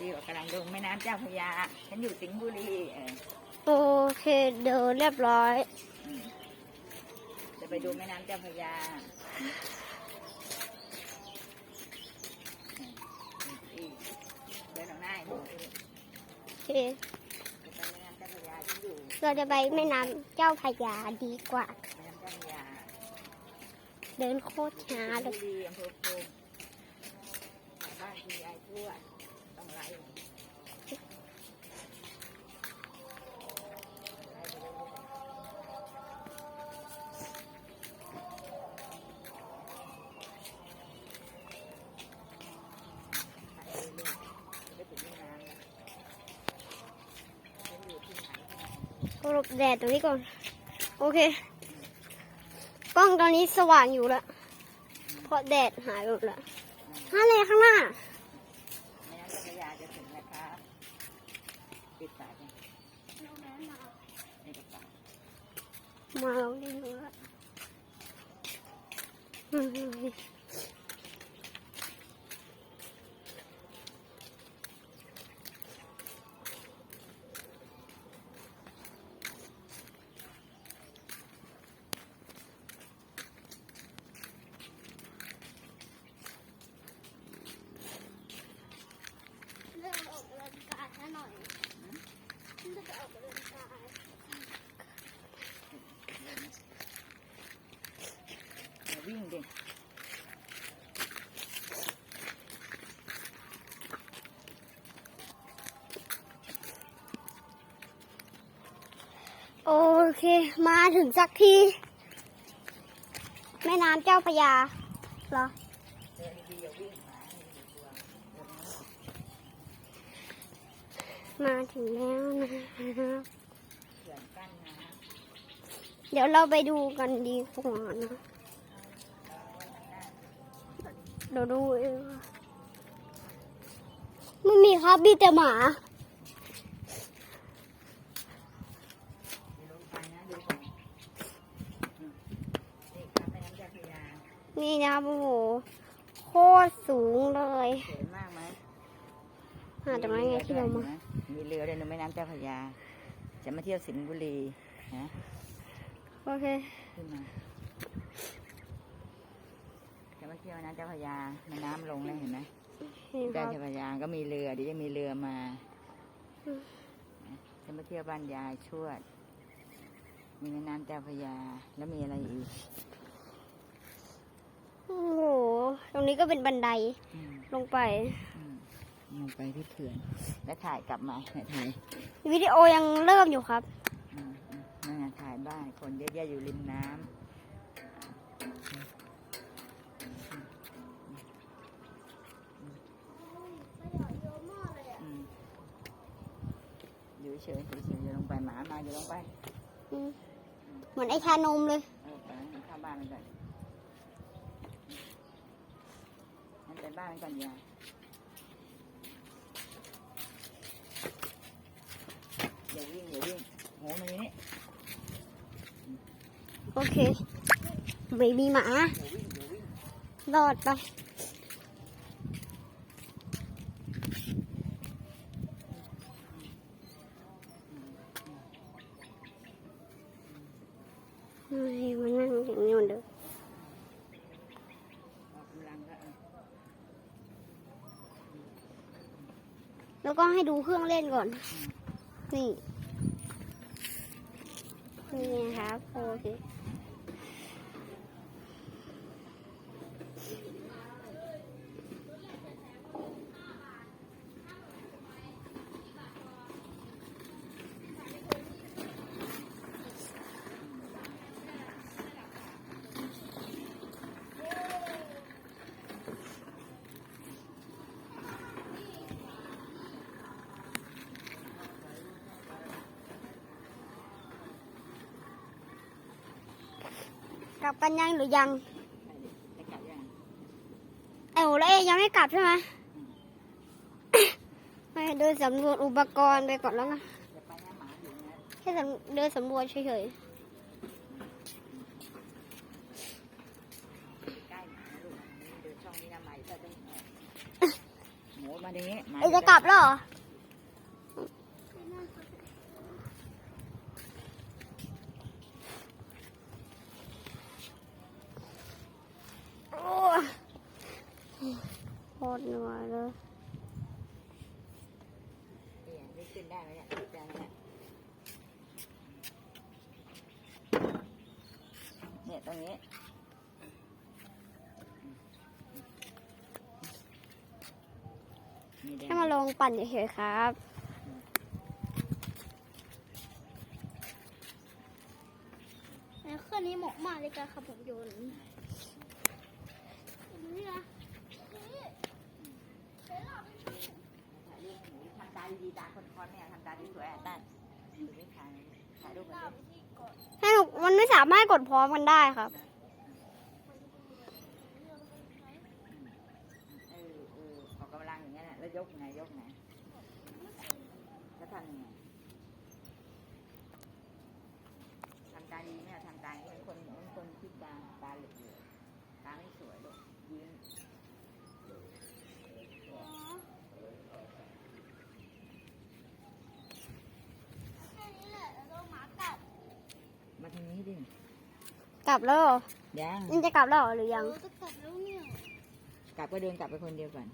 ฟิวกำลังลงแม่น้ำเจ้าพระยา ฉันอยู่สิงห์บุรีเออโอเคเดินเรียบร้อยอืมจะไปดูแม่น้ำเจ้าพระยาอืมเดินออกหน้าให้ดูโอเค จะไปแม่น้ำเจ้าพระยาฉันอยู่เราจะไปแม่น้ำเจ้าพระยาดีกว่า แม่น้ำเจ้าพระยาเดินโคตรช้าสิงเลยห์บุรีอำเภอโพธิ์บ้านคุณยายทวด บแดดตรงนี้ก่อน โอเค กล้องตอนนี้สว่างอยู่แล้วเพราะแดดหายหมดแล้วฮะเลยข้างหน้าแม่น้ำเจ้าพรยาจะถึงแล้วครับปิดฝาจ้ะในกระเป๋ามาเราได้รู้แล้วอืม เรื่องออกกำลังกายซะหน่อยเรื่องออกกำลังกาย อย่าวิ่งดิ โอเค มาถึงสักทีแม่น้ำเจ้าพยาเหรอ มาถึงแล้วนะครับเดี๋ยวเราไปดูกันดีกว่านะเดี๋ยวดูเองไม่มีครับมีแต่หมาลงไปนะดูก่อนอืมนี่ครับแม่น้ำเจ้าพระยา นี่นะครับโอ้โหโคตรสูงเลยสวยมากไหมหาจากไหนไงที่เรามามีเรือด้วยนะแม่น้ำเจ้าพระยา จะมาเที่ยวสิงห์บุรีนะโอเคขึ้นมาจะมาเที่ยวแม่น้ำเจ้าพระยาแม่น้ำลงแล้วเห็นไหมนี่คเจ้ารับพระยาก็มีเรือเดี๋ยวจะมีเรือมาอืมนะจะมาเที่ยวบ้านยายชวด มีแม่น้ำเจ้าพระยาแล้วมีอะไรอีกโอ้โห ตรงนี้ก็เป็นบันไดอืมลงไปอืมลงไปที่เขื่อนแล้วถ่ายกลับมาเนี่ยถ่ายวิดีโอยังเริ่มอยู่ครับอืมอืมนั่นไงถ่ายบ้านคนเยอะแยะอยู่ริมน้ำอืมอยู่เฉยๆอยู่เฉยๆอย่าลงไปหมามาอย่าลงไปอืมเหมือนไอ้ชานมเลยเออไปเข้าบ้านมันก่ อนมันบ้านมันก่อนยายอย่าวิ่งอย่าวิ่งโหมันอยู่นี่โอเคไม่มีหมารอดไปไม่มันนั่งอย่างนี้เหมือนเดิม ออกกำลังก็เออ แล้วก็ให้ดูเครื่องเล่นก่อน นี่ นี่ครับ โอเค ลับกันยังหรือยังไปกลับยังไอ้โหแล้วเอ๊ยังไม่กลับใช่ไหมไปเดินสำรวจอุปกรณ์ไปก่อนแล้วกันจะไปนะหมาอยู่นะแค่สำเดินสำรวจเฉยใกล้หมาลูกเดินช่องนี้นะหมาจะต้องออกหมูมามาตรงนี้มาเอยจะกลับแล้วเหรอ โอ้ยโคตรเหนื่อยเลยเนี่ยนี่ขึ้นได้ไหมเนี่ยขึ้นได้ไหมเนี่ยเนี่ยตรงนี้นี่แดงแค่มาลงปั่นเฉยๆครับแล้วเครื่องนี้เหมาะมากเลยการขับผมยนต์นี่นะ ถ่ายรูปหนูทำตาดี ๆตาคนคอนเนี่ยทำตาสวยๆอะตั้นดูไม่ถ่ายถ่ายรูปกันดิให้หนูมันไม่สามารถกดพร้อมกันได้ครับ เออเออออกกำลังอย่างเงี้ยน่ะแล้วยกไงยกไงแล้วทำยังไงทำตาดีเนี่ยทำตาอย่างนี้คนเหมือนคนคิดตาตาเหลือกๆตาไม่สวยลูกยิ้ม แค่นี้แหละแล้วก็หมากัด มาทางนี้ดิ กลับแล้วเหรอยัง นี่จะกลับแล้วเหรอหรือยัง จะกลับแล้วเนี่ยกลับก็เดินกลับไปคนเดียวก่อน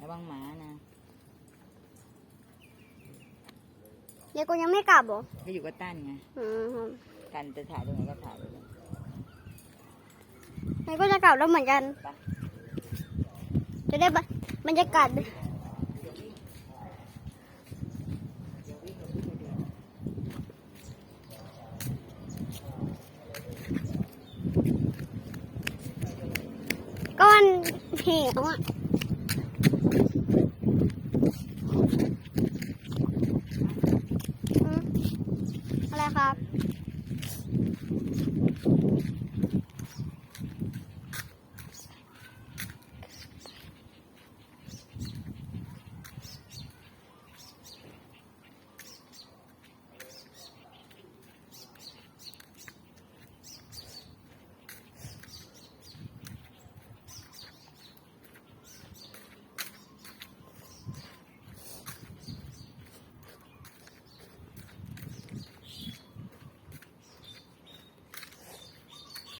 ระวังหมานะเดี๋ยวกูยังไม่กลับเหรอก็อยู่กับตั้นไง อืมครับกันจะถ่ายตรงไหนก็ถ่ายไปเลยมันก็จะกลับแล้วเหมือนกันไปจะได้บรรยากาศ เดี๋ยววิ่งเดี๋ยววิ่งเดี๋ยว ก้อนเหวอะ